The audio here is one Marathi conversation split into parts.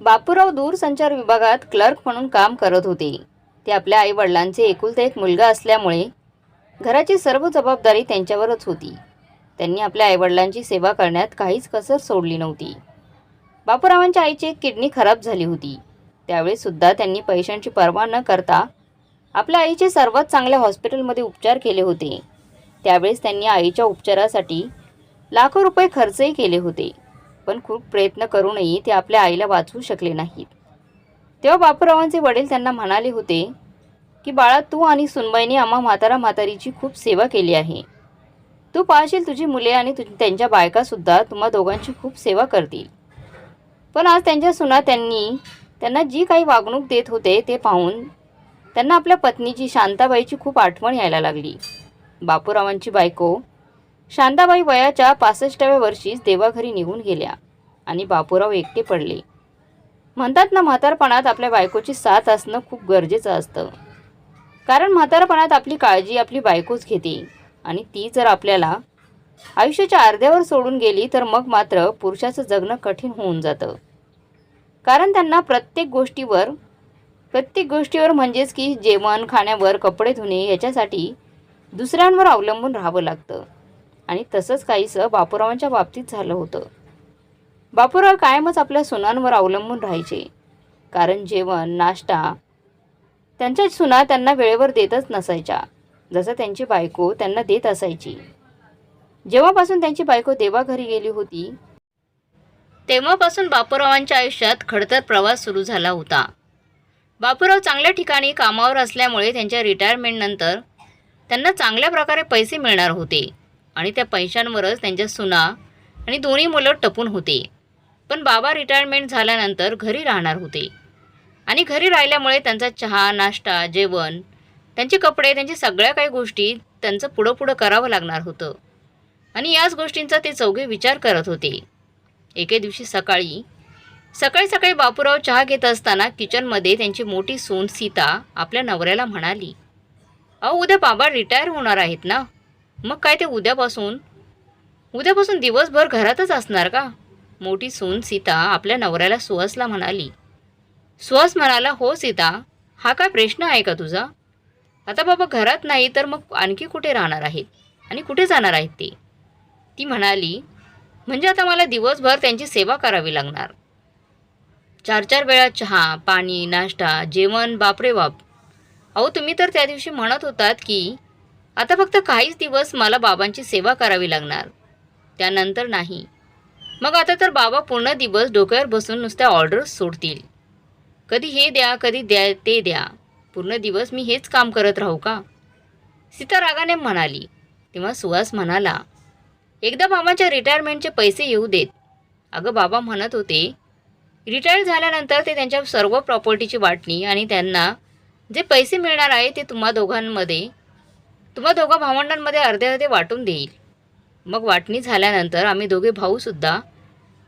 बापूराव दूरसंचार विभागात क्लर्क म्हणून काम करत होते. ते आपल्या आईवडिलांचे एकुलता एक मुलगा असल्यामुळे घराची सर्व जबाबदारी त्यांच्यावरच होती. त्यांनी आपल्या आईवडिलांची सेवा करण्यात काहीच कसर सोडली नव्हती. बापूरावांच्या आईची एक किडनी खराब झाली होती. त्यावेळेसुद्धा त्यांनी पैशांची पर्वा न करता आपल्या आईचे सर्वात चांगल्या हॉस्पिटलमध्ये उपचार केले होते. त्यावेळेस त्यांनी आईच्या उपचारासाठी लाखो रुपये खर्चही केले होते. पण खूप प्रयत्न करूनही ते आपल्या आईला वाचवू शकले नाहीत. तेव्हा बापूरावांचे वडील त्यांना म्हणाले होते की बाळा तू आणि सुनबाईने आम्हा म्हातारा म्हातारीची खूप सेवा केली आहे. तू पाहशील तुझी मुले आणि तुझ त्यांच्या बायकासुद्धा तुम्हा दोघांची खूप सेवा करतील. पण आज त्यांच्या सुना त्यांनी त्यांना जी काही वागणूक देत होते ते पाहून त्यांना आपल्या पत्नीची शांताबाईची खूप आठवण यायला लागली. बापूरावांची बायको शांताबाई वयाच्या पासष्टाव्या वर्षीच देवाघरी निघून गेल्या आणि बापूराव एकटे पडले. म्हणतात ना म्हातारपणात आपल्या बायकोची साथ असणं खूप गरजेचं असतं. कारण म्हातारपणात आपली काळजी आपली बायकोच घेते आणि ती जर आपल्याला आयुष्याच्या अर्ध्यावर सोडून गेली तर मग मात्र पुरुषाचं जगणं कठीण होऊन जातं. कारण त्यांना प्रत्येक गोष्टीवर प्रत्येक गोष्टीवर म्हणजेच की जेवण खाण्यावर कपडे धुणे याच्यासाठी दुसऱ्यांवर अवलंबून राहावं लागतं. आणि तसंच काहीसं बापूरावांच्या बाबतीत झालं होतं. बापूराव कायमच आपल्या सुनांवर अवलंबून राहायचे. कारण जेवण नाश्ता त्यांच्या सुना त्यांना वेळेवर देतच नसायच्या. जसं त्यांची बायको त्यांना देत असायची. जेव्हापासून त्यांची बायको देवाघरी गेली होती तेव्हापासून बापूरावांच्या आयुष्यात खडतर प्रवास सुरू झाला होता. बापूराव चांगल्या ठिकाणी कामावर असल्यामुळे त्यांच्या रिटायरमेंटनंतर त्यांना चांगल्या प्रकारे पैसे मिळणार होते. आणि त्या पैशांवरच त्यांच्या सुना आणि दोन्ही मुलं टपून होते. पण बाबा रिटायरमेंट झाल्यानंतर घरी राहणार होते. आणि घरी राहिल्यामुळे त्यांचा चहा नाश्ता जेवण त्यांचे कपडे त्यांची सगळ्या काही गोष्टी त्यांचं पुढं पुढं करावं लागणार होतं. आणि याच गोष्टींचा ते चौघे विचार करत होते. एके दिवशी सकाळी सकाळी सकाळी बापूराव चहा घेत असताना किचनमध्ये त्यांची मोठी सून सीता आपल्या नवऱ्याला म्हणाली अहो उद्या बाबा रिटायर होणार आहेत ना? मग काय ते उद्यापासून? उद्यापासून दिवसभर घरातच असणार का? मोठी सून सीता आपल्या नवऱ्याला सुहासला म्हणाली. सुहास म्हणाला हो सीता हा काय प्रश्न आहे का तुझा? आता बाबा घरात नाही तर मग आणखी कुठे राहणार आहेत? आणि कुठे जाणार आहेत ते? ती म्हणाली म्हणजे आता मला दिवसभर त्यांची सेवा करावी लागणार. चार चार वेळा चहा पाणी नाश्ता जेवण बापरे बाप. अहो तुम्ही तर त्या दिवशी म्हणत होतात की आता फक्त काहीच दिवस मला बाबांची सेवा करावी लागणार. त्यानंतर नाही. मग आता तर बाबा पूर्ण दिवस डोक्यावर बसून नुसत्या ऑर्डर्स सोडतील. कधी हे द्या कधी द्या ते द्या. पूर्ण दिवस मी हेच काम करत राहू का? सीता रागाने म्हणाली. तेव्हा सुहास म्हणाला एकदा बाबांच्या रिटायरमेंटचे पैसे येऊ देत. अगं बाबा म्हणत होते रिटायर झाल्यानंतर ते त्यांच्या सर्व प्रॉपर्टीची वाटणी आणि त्यांना जे पैसे मिळणार आहे ते तुम्हा दोघांमध्ये तुम्हा दोघा भावंडांमध्ये अर्धे अर्धे वाटून देईल. मग वाटणी झाल्यानंतर आम्ही दोघे भाऊसुद्धा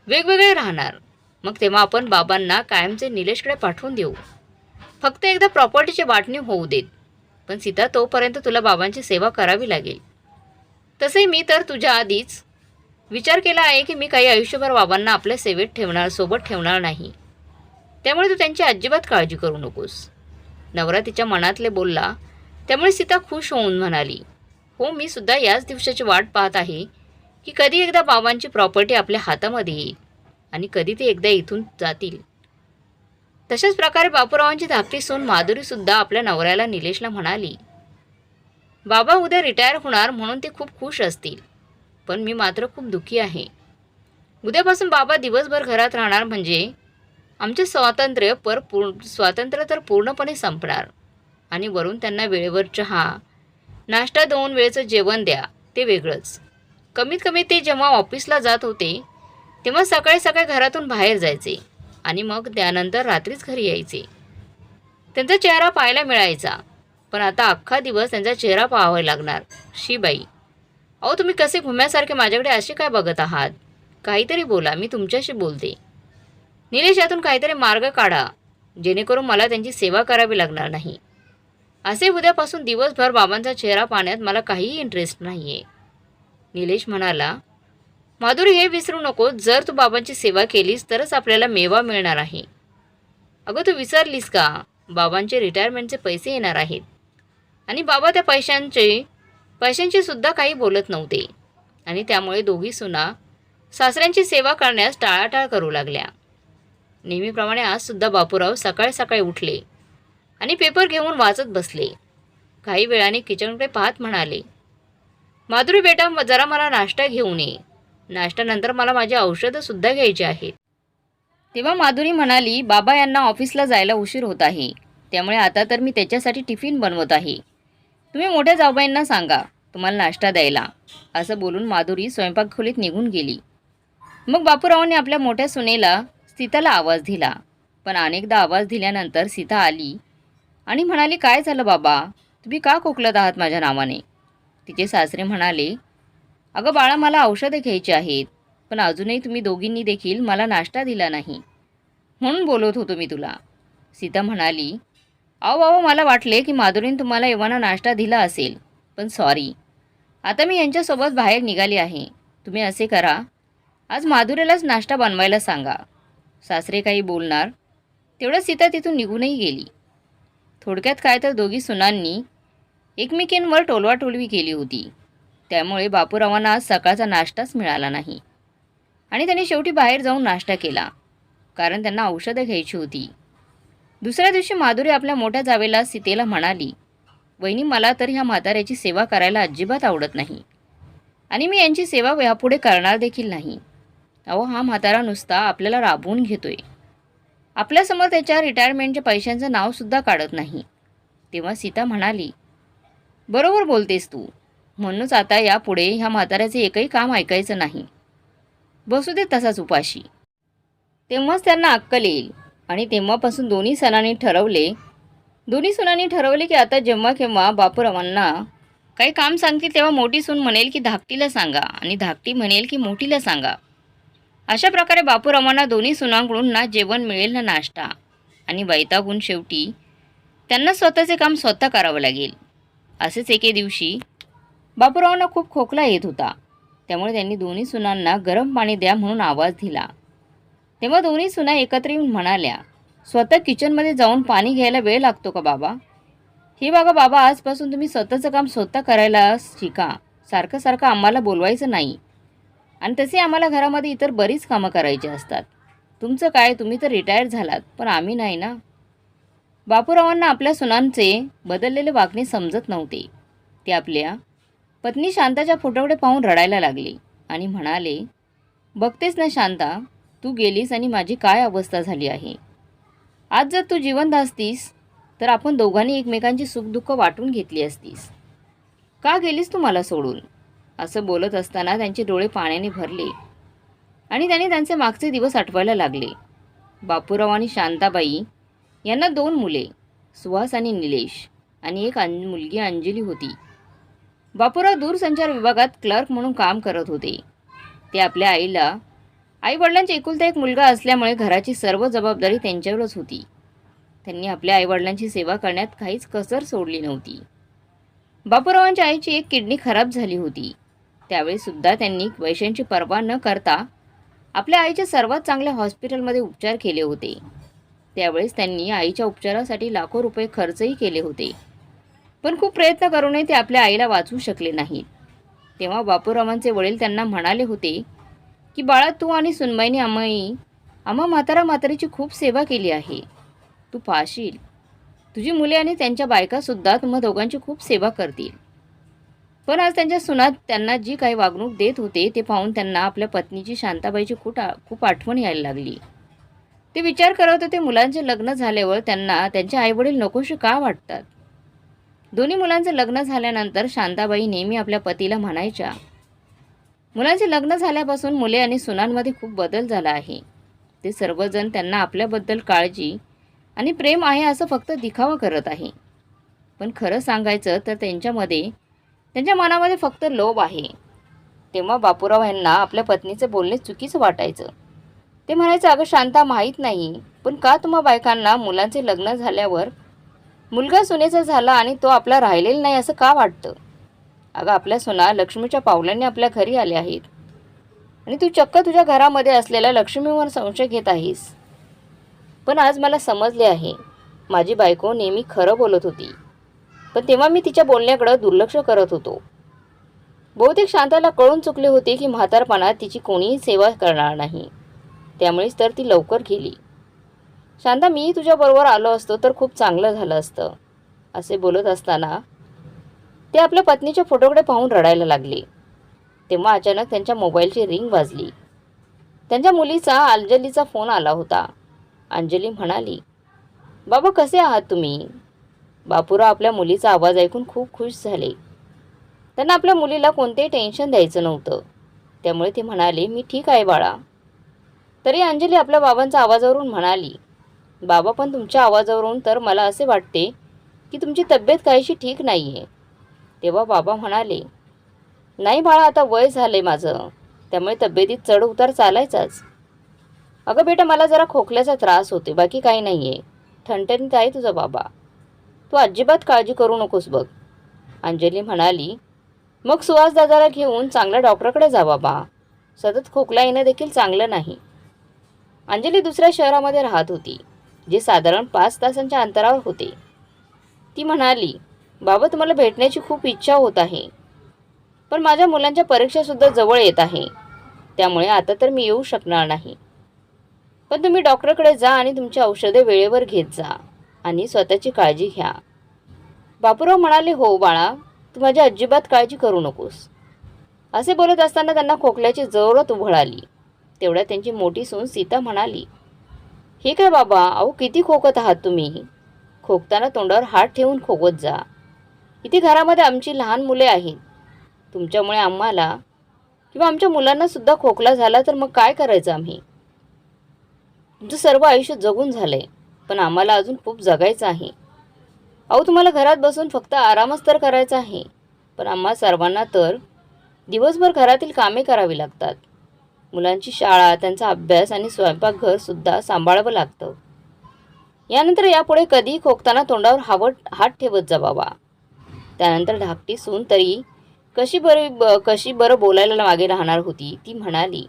वेगवेगळे राहणार. मग तेव्हा आपण बाबांना कायमचे निलेशकडे पाठवून देऊ. फक्त एकदा प्रॉपर्टीची वाटणी होऊ देत. पण सीता तोपर्यंत तुला बाबांची सेवा करावी लागेल. तसे मी तर तुझ्या आधीच विचार केला आहे की मी काही आयुष्यभर बाबांना आपल्या सेवेत ठेवणार सोबत ठेवणार नाही. त्यामुळे तू त्यांची अजिबात काळजी करू नकोस. नवरा तिच्या मनातले बोलला त्यामुळे सीता खुश होऊन म्हणाली हो मी सुद्धा याच दिवसाची वाट पाहत आहे की कधी एकदा बाबांची प्रॉपर्टी आपल्या हातामध्ये येईल आणि कधी ते एकदा इथून जातील. तशाच प्रकारे बापूरावांची धाकटी सून माधुरीसुद्धा आपल्या नवऱ्याला निलेशला म्हणाली बाबा उद्या रिटायर होणार म्हणून ते खूप खुश असतील पण मी मात्र खूप दुःखी आहे. उद्यापासून बाबा दिवसभर घरात राहणार म्हणजे आमचे स्वातंत्र्य पर पूर्ण स्वातंत्र्य तर पूर्णपणे संपणार. आणि वरून त्यांना वेळेवर चहा नाश्ता दोन वेळेचं जेवण द्या ते वेगळंच. कमीत कमी ते जेव्हा ऑफिसला जात होते तेव्हा सकाळी सकाळी घरातून बाहेर जायचे आणि मग त्यानंतर रात्रीच घरी यायचे. त्यांचा चेहरा पाहायला मिळायचा पण आता अख्खा दिवस त्यांचा चेहरा पाहावा लागणार शी बाई. अहो तुम्ही कसे घुम्यासारखे माझ्याकडे असे काय बघत आहात? काहीतरी बोला मी तुमच्याशी बोलते. निलेश यातून काहीतरी मार्ग काढा जेणेकरून मला त्यांची सेवा करावी लागणार नाही. असे उद्यापासून दिवसभर बाबांचा चेहरा पाहण्यात मला काहीही इंटरेस्ट नाही आहे निलेश म्हणाला माधुरी हे विसरू नको. जर तू बाबांची सेवा केलीस तरच आपल्याला मेवा मिळणार आहे. अगं तू विसरलीस का? बाबांचे रिटायरमेंटचे पैसे येणार आहेत. आणि बाबा त्या पैशांचे पैशांची सुद्धा काही बोलत नव्हते. आणि त्यामुळे दोघी सुना सासऱ्यांची सेवा करण्यास टाळाटाळ करू लागल्या. नेहमीप्रमाणे आजसुद्धा बापूराव सकाळी सकाळी उठले. आणि पेपर घेऊन वाचत बसले. काही वेळाने किचनकडे पाहत म्हणाले माधुरी बेटा जरा मला नाश्ता घेऊन ये. नाश्त्यानंतर मला माझी औषधंसुद्धा घ्यायची आहेत. तेव्हा माधुरी म्हणाली बाबा यांना ऑफिसला जायला उशीर होत आहे. त्यामुळे आता तर मी त्याच्यासाठी टिफिन बनवत आहे. तुम्ही मोठ्या जाऊबाईंना सांगा तुम्हाला नाश्ता द्यायला. असं बोलून माधुरी स्वयंपाकखोलीत निघून गेली. मग बापूरावांनी आपल्या मोठ्या सुनेला सीताला आवाज दिला. पण अनेकदा आवाज दिल्यानंतर सीता आली आणि म्हणाली काय झालं बाबा? तुम्ही का खोकलत आहात माझ्या नावाने? तिचे सासरे म्हणाले अगं बाळा मला औषधं घ्यायची आहेत पण अजूनही तुम्ही दोघींनी देखील मला नाश्ता दिला नाही. म्हणून बोलत होतो मी तुला. सीता म्हणाली अहो बाबा मला वाटले की माधुरीने तुम्हाला एव्हाना नाश्ता दिला असेल पण सॉरी. आता मी यांच्यासोबत बाहेर निघाली आहे. तुम्ही असे करा. आज माधुरीलाच नाश्ता बनवायला सांगा. सासरे काही बोलणार. तेवढं सीता तिथून निघूनही गेली. थोडक्यात काय तर दोघी सुनांनी एकमेकींवर टोलवाटोलवी केली होती. त्यामुळे बापूरावांना आज सकाळचा नाश्ताच मिळाला नाही. आणि त्यांनी शेवटी बाहेर जाऊन नाश्ता केला कारण त्यांना औषधं घ्यायची होती. दुसऱ्या दिवशी माधुरी आपल्या मोठ्या जावेला सीतेला म्हणाली वहिनी मला तर ह्या म्हाताऱ्याची सेवा करायला अजिबात आवडत नाही. आणि मी यांची सेवा यापुढे करणार देखील नाही. अहो हा म्हातारा नुसता आपल्याला राबवून घेतोय. आपल्यासमोर त्याच्या रिटायरमेंटच्या पैशांचं नावसुद्धा काढत नाही. तेव्हा सीता म्हणाली बरोबर बोलतेस तू. म्हणूनच आता यापुढे ह्या म्हाताऱ्याचे एकही काम ऐकायचं नाही. बसू दे तसाच उपाशी. तेव्हाच त्यांना अक्कल येईल आणि तेव्हापासून दोन्ही सणांनी ठरवले दोन्ही सुनांनी ठरवले की आता जेव्हा केव्हा बापूरावांना काही काम सांगतील तेव्हा मोठी सून म्हणेल की धाकटीला सांगा आणि धाकटी म्हणेल की मोठीला सांगा. अशा प्रकारे बापूरावांना दोन्ही सुनांकडून ना जेवण मिळेल ना नाश्ता. आणि वैतागून शेवटी त्यांना स्वतःचे काम स्वतः करावं लागेल. असेच एके दिवशी बापूरावांना खूप खोकला येत होता. त्यामुळे त्यांनी दोन्ही सुनांना गरम पाणी द्या म्हणून आवाज दिला. तेव्हा दोन्ही सुना एकत्र येऊन म्हणाल्या स्वतः किचनमध्ये जाऊन पाणी घ्यायला वेळ लागतो का बाबा? हे बघा बाबा आजपासून तुम्ही स्वतःचं काम स्वतः करायला शिका. सारखं सारखं आम्हाला बोलवायचं नाही. आणि तसे आम्हाला घरामध्ये इतर बरीच कामं करायची असतात. तुमचं काय? तुम्ही तर रिटायर झालात पण आम्ही नाही ना? बापूरावांना आपल्या सुनांचे बदललेले वागणे समजत नव्हते. ते आपल्या पत्नी शांताच्या फोटोकडे पाहून रडायला लागले आणि म्हणाले बघतेस ना शांता तू गेलीस आणि माझी काय अवस्था झाली आहे? आज जर तू जिवंत असतीस तर आपण दोघांनी एकमेकांची सुखदुःख वाटून घेतली असतीस. का गेलीस तू मला सोडून? असं बोलत असताना त्यांचे डोळे पाण्याने भरले. आणि त्यांनी त्यांचे मागचे दिवस आठवायला लागले. बापूराव आणि शांताबाई यांना दोन मुले सुहास आणि निलेश आणि एक अं मुलगी अंजली होती. बापूराव दूरसंचार विभागात क्लर्क म्हणून काम करत होते. ते आपल्या आईला आई वडिलांचे एकुलता एक मुलगा असल्यामुळे घराची सर्व जबाबदारी त्यांच्यावरच होती. त्यांनी आपल्या आईवडिलांची सेवा करण्यात काहीच कसर सोडली नव्हती. बापूरावांच्या आईची एक किडनी खराब झाली होती. त्यावेळीसुद्धा त्यांनी पैशांची पर्वा न करता आपल्या आईच्या सर्वात चांगल्या हॉस्पिटलमध्ये उपचार केले होते. त्यावेळेस त्यांनी आईच्या उपचारासाठी लाखो रुपये खर्चही केले होते. पण खूप प्रयत्न करूनही ते आपल्या आईला वाचवू शकले नाहीत. तेव्हा बापूरावांचे वडील त्यांना म्हणाले होते की बाळा तू आणि सुनबाईने आम्ही आम्हा म्हातारा म्हातारीची खूप सेवा केली आहे. तू पाहशील. तुझी मुले आणि त्यांच्या बायकासुद्धा तुम्हा दोघांची खूप सेवा करतील. पण आज त्यांच्या सुनात त्यांना जी काही वागणूक देत होते ते पाहून त्यांना आपल्या पत्नीची शांताबाईची खूप आ खूप आठवण यायला लागली. ते विचार करत होते मुलांचे लग्न झाल्यावर त्यांना त्यांचे आईवडील नकोशी का वाटतात? दोन्ही मुलांचे लग्न झाल्यानंतर शांताबाई नेहमी आपल्या पतीला म्हणायच्या मुलांचे लग्न झाल्यापासून मुले आणि सुनांमध्ये खूप बदल झाला आहे. ते सर्वजण त्यांना आपल्याबद्दल काळजी आणि प्रेम आहे असं फक्त दिखावा करत आहे. पण खरं सांगायचं तर त्यांच्यामध्ये त्यांच्या मनामध्ये फक्त लोभ आहे. तेव्हा बापूराव यांना आपल्या पत्नीचं बोलणे चुकीचं वाटायचं. ते म्हणायचं अगं शांता माहीत नाही पण का तुम्हा बायकांना मुलांचे लग्न झाल्यावर मुलगा सुनेचा झाला आणि तो आपला राहिलेला नाही असं का वाटतं? अगं आपल्या सुना लक्ष्मीच्या पावलांनी आपल्या घरी आल्या आहेत. आणि तू चक्क तुझ्या घरामध्ये असलेल्या लक्ष्मीवर संशय घेत आहेस. पण आज मला समजले आहे माझी बायको नेहमी खरं बोलत होती. पण तेव्हा मी तिच्या बोलण्याकडं दुर्लक्ष करत होतो. बहुतेक शांताला कळून चुकले होते की म्हातारपणात तिची कोणीही सेवा करणार नाही. त्यामुळेच तर ती लवकर गेली. शांता मी तुझ्याबरोबर आलो असतो तर खूप चांगलं झालं असतं असे बोलत असताना ते आपल्या पत्नीच्या फोटोकडे पाहून रडायला लागले. तेव्हा अचानक त्यांच्या मोबाईलची रिंग वाजली. त्यांच्या मुलीचा अंजलीचा फोन आला होता. अंजली म्हणाली बाबा कसे आहात तुम्ही? बापूराव आपल्या मुलीचा आवाज ऐकून खूप खुश झाले. त्यांना आपल्या मुलीला कोणतेही टेन्शन द्यायचं नव्हतं. त्यामुळे ते म्हणाले मी ठीक आहे बाळा. तरी अंजली आपल्या बाबांच्या आवाजावरून म्हणाली बाबा पण तुमच्या आवाजावरून तर मला असे वाटते की तुमची तब्येत काहीशी ठीक नाही आहे तेव्हा बाबा म्हणाले नाही बाळा आता वय झालं आहे माझं. त्यामुळे तब्येतीत चढ उतार चालायचाच. अगं बेटा मला जरा खोकल्याचा त्रास होते बाकी काही नाही आहे ठणठणीत आहे तुझा बाबा. तू अजिबात काळजी करू नकोस बघ. अंजली म्हणाली मग सुहास दादाला घेऊन चांगल्या डॉक्टरकडे जा बाबा. सतत खोकला येणं देखील चांगलं नाही. अंजली दुसऱ्या शहरामध्ये राहत होती जे साधारण पाच तासांच्या अंतरावर होते. ती म्हणाली बाबा तुम्हाला भेटण्याची खूप इच्छा होत आहे. पण माझ्या मुलांच्या परीक्षासुद्धा जवळ येत आहे. त्यामुळे आता तर मी येऊ शकणार नाही. पण तुम्ही डॉक्टरकडे जा आणि तुमची औषधे वेळेवर घेत जा. आणि स्वतःची काळजी घ्या. बापूराव म्हणाले हो बाळा तू माझी अजिबात काळजी करू नकोस. असे बोलत असताना त्यांना खोकल्याची जरूरत उघडाली तेवढ्या त्यांची मोठी सून सीता म्हणाली हे काय बाबा अहो किती खोकत आहात तुम्ही? खोकताना तोंडावर हात ठेवून खोकत जा. इथे घरामध्ये आमची लहान मुले आहेत. तुमच्यामुळे आम्हाला किंवा आमच्या मुलांनासुद्धा खोकला झाला तर मग काय करायचं आम्ही? तुमचं सर्व आयुष्य जगून झालं आहे पण आम्हाला अजून खूप जगायचं आहे. अहो तुम्हाला घरात बसून फक्त आरामच तर करायचा आहे. पण आम्हा सर्वांना तर दिवसभर घरातील कामे करावी लागतात. मुलांची शाळा त्यांचा अभ्यास आणि स्वयंपाकघरसुद्धा सांभाळावं लागतं. यानंतर यापुढे कधीही खोकताना तोंडावर हावट हात ठेवत जा बाबा. त्यानंतर धाकटी सून तरी कशी बरी ब कशी बरं बोलायला मागे राहणार होती ती म्हणाली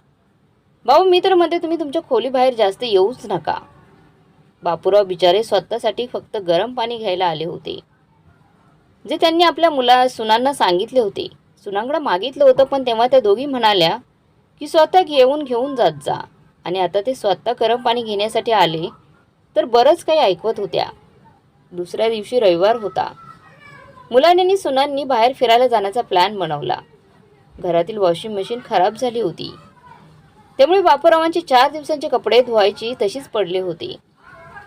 भाऊ मी तर म्हणते तुम्ही तुमच्या खोलीबाहेर जास्त येऊच नका. बापूराव बिचारे स्वतःसाठी फक्त गरम पाणी घ्यायला आले होते. जे त्यांनी आपल्या मुला सुनांना सांगितले होते. सुनांकडं मागितलं होतं पण तेव्हा त्या दोघी म्हणाल्या की स्वतः घेऊन घेऊन जात जा. आणि आता ते स्वतः गरम पाणी घेण्यासाठी आले तर बरंच काही ऐकवत होत्या. दुसऱ्या दिवशी रविवार होता. मुलांनी सुनांनी बाहेर फिरायला जाण्याचा प्लॅन बनवला. घरातील वॉशिंग मशीन खराब झाली होती. त्यामुळे बापूरावांचे चार दिवसांचे कपडे धुवायची तशीच पडले होते.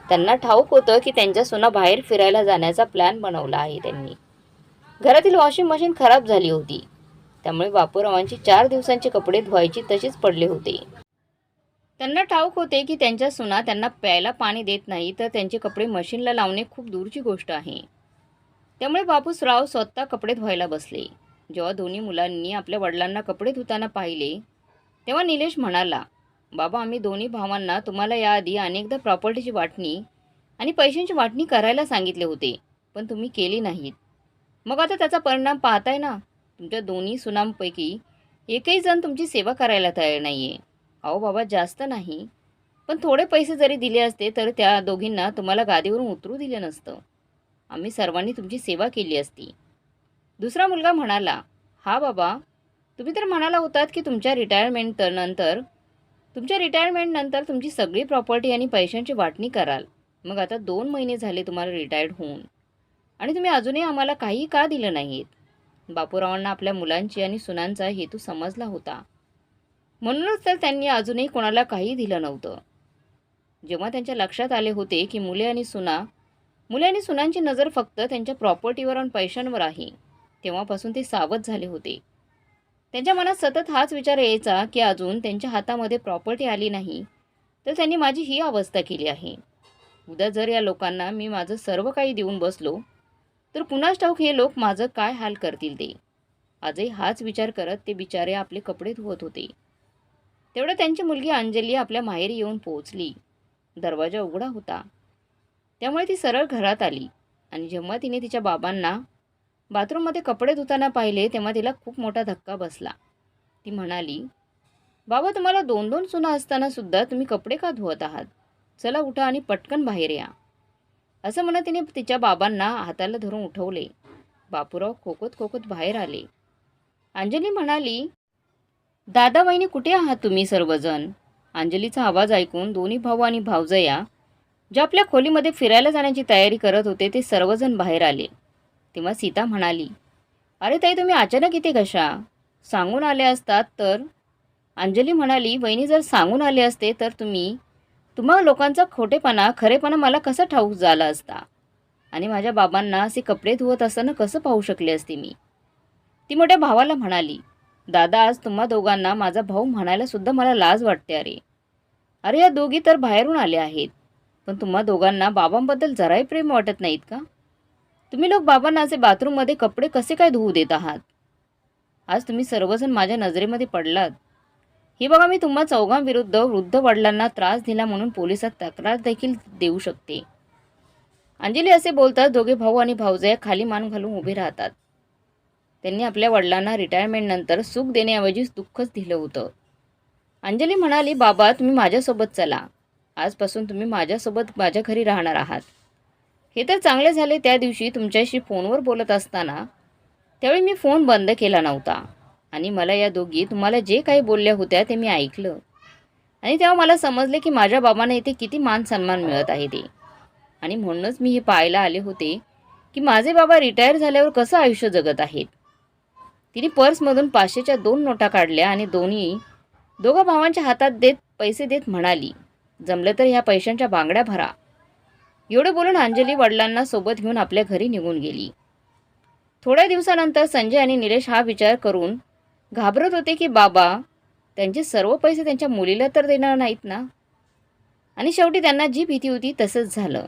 त्यांना ठाऊक होतं की त्यांच्या सुना बाहेर फिरायला जाण्याचा प्लॅन बनवला आहे त्यांनी. घरातील वॉशिंग मशीन खराब झाली होती. त्यामुळे बापूरावांची चार दिवसांचे कपडे धुवायची तशीच पडले होते. त्यांना ठाऊक होते की त्यांच्या सुना त्यांना प्यायला पाणी देत नाही तर त्यांचे कपडे मशीनला लावणे खूप दूरची गोष्ट आहे. त्यामुळे बापूसराव स्वतः कपडे धुवायला बसले. जेव्हा दोन्ही मुलांनी आपल्या वडिलांना कपडे धुताना पाहिले तेव्हा निलेश म्हणाला बाबा आम्ही दोन्ही भावांना तुम्हाला याआधी अनेकदा प्रॉपर्टीची वाटणी आणि पैशांची वाटणी करायला सांगितले होते पण तुम्ही केली नाहीत. मग आता त्याचा परिणाम पाहताय ना? तुमच्या दोन्ही सुनांपैकी एकही जण तुमची सेवा करायला तयार नाही आहे अहो बाबा जास्त नाही. पण थोडे पैसे जरी दिले असते तर त्या दोघींना तुम्हाला गादीवरून उतरू दिले नसतं. आम्ही सर्वांनी तुमची सेवा केली असती. दुसरा मुलगा म्हणाला हा बाबा तुम्ही तर म्हणाला होतात की तुमच्या रिटायरमेंट नंतर तुमच्या रिटायरमेंटनंतर तुमची सगळी प्रॉपर्टी आणि पैशांची वाटणी कराल. मग आता दोन महिने झाले तुम्हाला रिटायर्ड होऊन. आणि तुम्ही अजूनही आम्हाला काही का दिलं नाहीत? बापूरावांना आपल्या मुलांची आणि सुनांचा हेतू समजला होता. म्हणूनच तर त्यांनी अजूनही कोणाला काही दिलं नव्हतं. जेव्हा त्यांच्या लक्षात आले होते की मुले आणि सुना मुले आणि सुनांची नजर फक्त त्यांच्या प्रॉपर्टीवर आणि पैशांवर आहे. तेव्हापासून ते सावध झाले होते. त्यांच्या मनात सतत हाच विचार यायचा की अजून त्यांच्या हातामध्ये प्रॉपर्टी आली नाही. तर त्यांनी माझी ही अवस्था केली आहे. उद्या जर या लोकांना मी माझं सर्व काही देऊन बसलो तर कुणाच ठाऊक हे लोक माझं काय हाल करतील ते? आजही हाच विचार करत ते बिचारे आपले कपडे धुवत होते. तेवढं त्यांची मुलगी अंजली आपल्या माहेरी येऊन पोहोचली. दरवाजा उघडा होता. त्यामुळे ती सरळ घरात आली आणि जेव्हा तिने तिच्या बाबांना बाथरूममध्ये कपडे धुताना पाहिले तेव्हा तिला खूप मोठा धक्का बसला. ती म्हणाली बाबा तुम्हाला दोन दोन सुना असताना सुद्धा तुम्ही कपडे का धुवत आहात? चला उठा आणि पटकन बाहेर या. असं म्हणत तिने तिच्या बाबांना हाताला धरून उठवले. बापूराव खोकत खोकत बाहेर आले. अंजली म्हणाली दादा वहिनी कुठे आहात तुम्ही सर्वजण? अंजलीचा आवाज ऐकून दोन्ही भाऊ आणि भावजया ज्या आपल्या खोलीमध्ये फिरायला जाण्याची तयारी करत होते ते सर्वजण बाहेर आले. तेव्हा सीता म्हणाली अरे ताई तुम्ही अचानक इथे कशा? सांगून आले असतात तर? अंजली म्हणाली वहिनी जर सांगून आले असते तर तुम्ही तुम्हा लोकांचा खोटेपणा खरेपणा मला कसा ठाऊक झाला असता? आणि माझ्या बाबांना असे कपडे धुवत असताना कसं पाहू शकले असते मी? ती मोठ्या भावाला म्हणाली दादा आज तुम्हा दोघांना माझा भाऊ म्हणायला सुद्धा मला लाज वाटते अरे. अरे या दोघी तर बाहेरून आल्या आहेत. पण तुम्हा दोघांना बाबांबद्दल जराही प्रेम वाटत नाहीत का? तुम्ही लोक बाबांना असे बाथरूममध्ये कपडे कसे काय धुवू देत आहात? आज तुम्ही सर्वजण माझ्या नजरेमध्ये पडलात. हे बघा मी तुम्हा चौघांविरुद्ध वृद्ध वडिलांना त्रास दिला म्हणून पोलिसात तक्रार देखील देऊ शकते. अंजली असे बोलतात दोघे भाऊ आणि भाऊजया खाली मान घालून उभे राहतात. त्यांनी आपल्या वडिलांना रिटायरमेंटनंतर सुख देण्याऐवजी दुःखच दिलं होतं. अंजली म्हणाली बाबा तुम्ही माझ्यासोबत चला. आजपासून तुम्ही माझ्यासोबत माझ्या घरी राहणार आहात. हे तर चांगले झाले त्या दिवशी तुमच्याशी फोनवर बोलत असताना. त्यावेळी मी फोन बंद केला नव्हता आणि मला या दोघी तुम्हाला जे काही बोलल्या होत्या ते मी ऐकलं. आणि तेव्हा मला समजले की माझ्या बाबांना इथे किती मान सन्मान मिळत आहे ते. आणि म्हणूनच मी हे पाहायला आले होते की माझे बाबा रिटायर झाल्यावर कसं आयुष्य जगत आहेत. तिने पर्समधून पाचशेच्या दोन नोटा काढल्या आणि दोन्ही दोघा भावांच्या हातात देत पैसे देत म्हणाली जमलं तर ह्या पैशांच्या बांगड्या भरा. एवढं बोलून अंजली वडिलांना सोबत घेऊन आपल्या घरी निघून गेली. थोड्या दिवसानंतर संजय आणि निलेश हा विचार करून घाबरत होते की बाबा त्यांचे सर्व पैसे त्यांच्या मुलीला तर देणार नाहीत ना? आणि शेवटी त्यांना जी भीती होती तसंच झालं.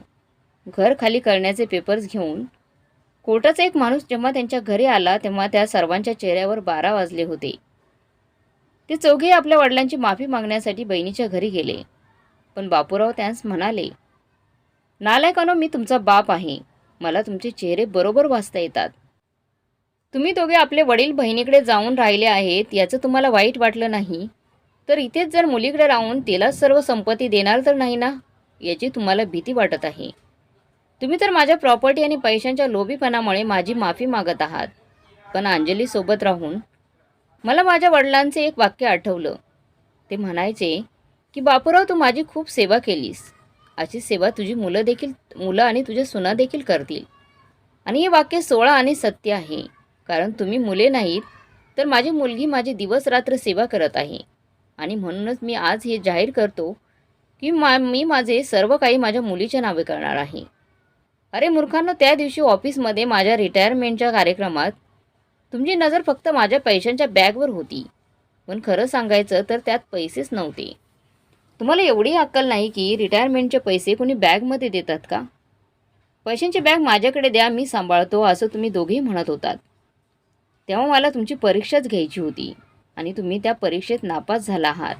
घर खाली करण्याचे पेपर्स घेऊन कोर्टाचा एक माणूस जेव्हा त्यांच्या घरी आला तेव्हा त्या सर्वांच्या चेहऱ्यावर बारा वाजले होते. ते चौघे आपल्या वडिलांची माफी मागण्यासाठी बहिणीच्या घरी गेले. पण बापूराव त्यांस म्हणाले नालायकानो मी तुमचा बाप आहे. मला तुमचे चेहरे बरोबर वाचता येतात. तुम्ही दोघे आपले वडील बहिणीकडे जाऊन राहिले आहेत याचं तुम्हाला वाईट वाटलं नाही? तर इथेच जर मुलीकडे राहून तिलाच सर्व संपत्ती देणार तर नाही ना? याची तुम्हाला भीती वाटत आहे. तुम्ही तर माझ्या प्रॉपर्टी आणि पैशांच्या लोभीपणामुळे माझी माफी मागत आहात. पण अंजलीसोबत राहून मला माझ्या वडिलांचे एक वाक्य आठवलं. ते म्हणायचे की बापूराव तू माझी खूप सेवा केलीस. अशी सेवा तुझी मुलं देखील मुलं आणि तुझ्या सुना देखील करतील. आणि हे वाक्य सोळा आणि सत्य आहे. कारण तुम्ही मुले नाहीत तर माझी मुलगी माझी दिवस रात्र सेवा करत आहे. आणि म्हणूनच मी आज हे जाहीर करतो की मा मी माझे सर्व काही माझ्या मुलीच्या नावे करणार आहे. अरे मूर्खांनो त्या दिवशी ऑफिसमध्ये माझ्या रिटायरमेंटच्या कार्यक्रमात तुमची नजर फक्त माझ्या पैशांच्या बॅगवर होती. पण खरं सांगायचं तर त्यात पैसेच नव्हते. तुम्हाला एवढी अक्कल नाही की रिटायरमेंटचे पैसे कोणी बॅगमध्ये देतात का? पैशांची बॅग माझ्याकडे द्या मी सांभाळतो असं तुम्ही दोघेही म्हणत होतात. तेव्हा मला तुमची परीक्षाच घ्यायची होती आणि तुम्ही त्या परीक्षेत नापास झाला आहात.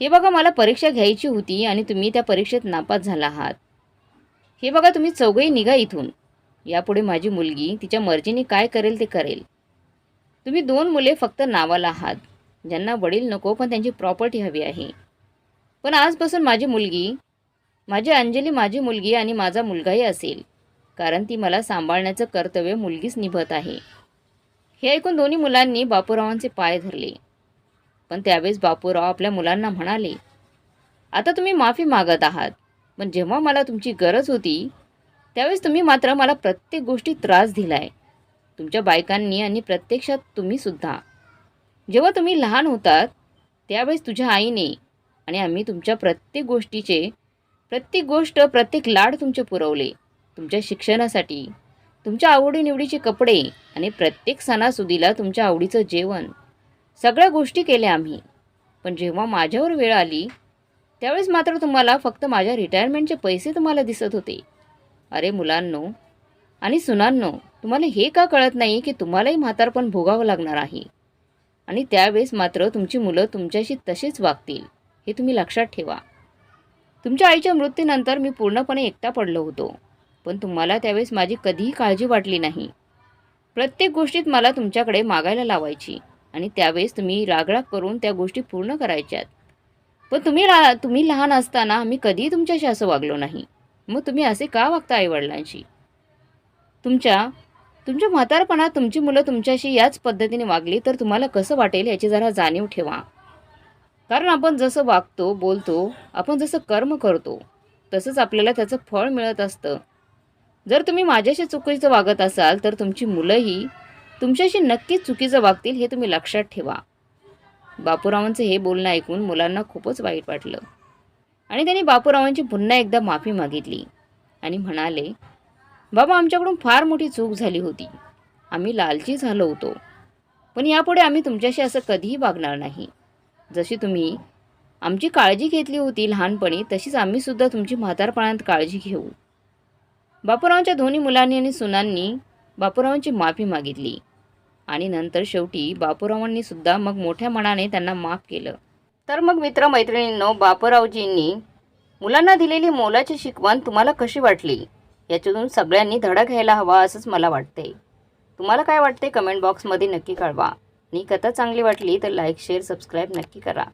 हे बघा मला परीक्षा घ्यायची होती आणि तुम्ही त्या परीक्षेत नापास झाला आहात. हे बघा तुम्ही चौघही निघा इथून. यापुढे माझी मुलगी तिच्या मर्जीने काय करेल ते करेल. तुम्ही दोन मुले फक्त नावाला आहात. ज्यांना वडील नको पण त्यांची प्रॉपर्टी हवी आहे. पण आजपासून माझी मुलगी माझी अंजली माझी मुलगी आणि माझा मुलगाही असेल. कारण ती मला सांभाळण्याचं कर्तव्य मुलगीच निभत आहे. हे ऐकून दोन्ही मुलांनी बापूरावांचे पाय धरले. पण त्यावेळेस बापूराव आपल्या मुलांना म्हणाले आता तुम्ही माफी मागत आहात पण जेव्हा मला तुमची गरज होती त्यावेळेस तुम्ही मात्र मला प्रत्येक गोष्टी त्रास दिलाय. तुमच्या बायकांनी आणि प्रत्यक्षात तुम्हीसुद्धा. जेव्हा तुम्ही लहान होतात त्यावेळेस तुझ्या आईने आणि आम्ही तुमच्या प्रत्येक गोष्टीचे प्रत्येक गोष्ट प्रत्येक लाड तुमचे पुरवले. तुमच्या शिक्षणासाठी तुमच्या आवडीनिवडीचे कपडे आणि प्रत्येक सणासुदीला तुमच्या आवडीचं जेवण. सगळ्या गोष्टी केल्या आम्ही. पण जेव्हा माझ्यावर वेळ आली त्यावेळेस मात्र तुम्हाला फक्त माझ्या रिटायरमेंटचे पैसे तुम्हाला दिसत होते. अरे मुलांनो आणि सुनांनो तुम्हाला हे का कळत नाही की तुम्हालाही म्हातारपण भोगावं लागणार आहे? आणि त्यावेळेस मात्र तुमची मुलं तुमच्याशी तशीच वागतील. हे तुम्ही लक्षात ठेवा. तुमच्या आईच्या मृत्यूनंतर मी पूर्णपणे एकटा पडलो होतो पण तुम्हाला त्यावेळेस माझी कधीही काळजी वाटली नाही. प्रत्येक गोष्टीत मला तुमच्याकडे मागायला लावायची आणि त्यावेळेस तुम्ही रागराग करून त्या गोष्टी पूर्ण करायच्यात. पण तुम्ही रा तुम्ही लहान असताना आम्ही कधीही तुमच्याशी असं वागलो नाही. मग तुम्ही असे का वागता आईवडिलांशी? तुमच्या तुमच्या म्हातारपणात तुमची मुलं तुमच्याशी याच पद्धतीने वागली तर तुम्हाला कसं वाटेल याची जरा जाणीव ठेवा. कारण आपण जसं वागतो बोलतो आपण जसं कर्म करतो तसंच आपल्याला त्याचं फळ मिळत असतं. जर तुम्ही माझ्याशी चुकीचं वागत असाल तर तुमची मुलंही तुमच्याशी नक्कीच चुकीचं वागतील हे तुम्ही लक्षात ठेवा. बापूरावांचं हे बोलणं ऐकून मुलांना खूपच वाईट वाटलं. आणि त्यांनी बापूरावांची पुन्हा एकदा माफी मागितली आणि म्हणाले बाबा आमच्याकडून फार मोठी चूक झाली होती. आम्ही लालची झालो होतो. पण यापुढे आम्ही तुमच्याशी असं कधीही वागणार नाही. जशी तुम्ही आमची काळजी घेतली होती लहानपणी तशीच आम्हीसुद्धा तुमची म्हातारपणात काळजी घेऊ. बापूरावांच्या दोन्ही मुलांनी आणि सुनांनी बापूरावांची माफी मागितली. आणि नंतर शेवटी बापूरावांनी सुद्धा मग मोठ्या मनाने त्यांना माफ केलं. तर मग मित्रमैत्रिणींनो बापूरावजींनी मुलांना दिलेली मोलाची शिकवण तुम्हाला कशी वाटली? याच्यातून सगळ्यांनी धडा घ्यायला हवा असंच मला वाटते तुम्हाला काय वाटते कमेंट बॉक्समध्ये नक्की कळवा. आणि कथा चांगली वाटली तर लाईक शेअर सबस्क्राईब नक्की करा.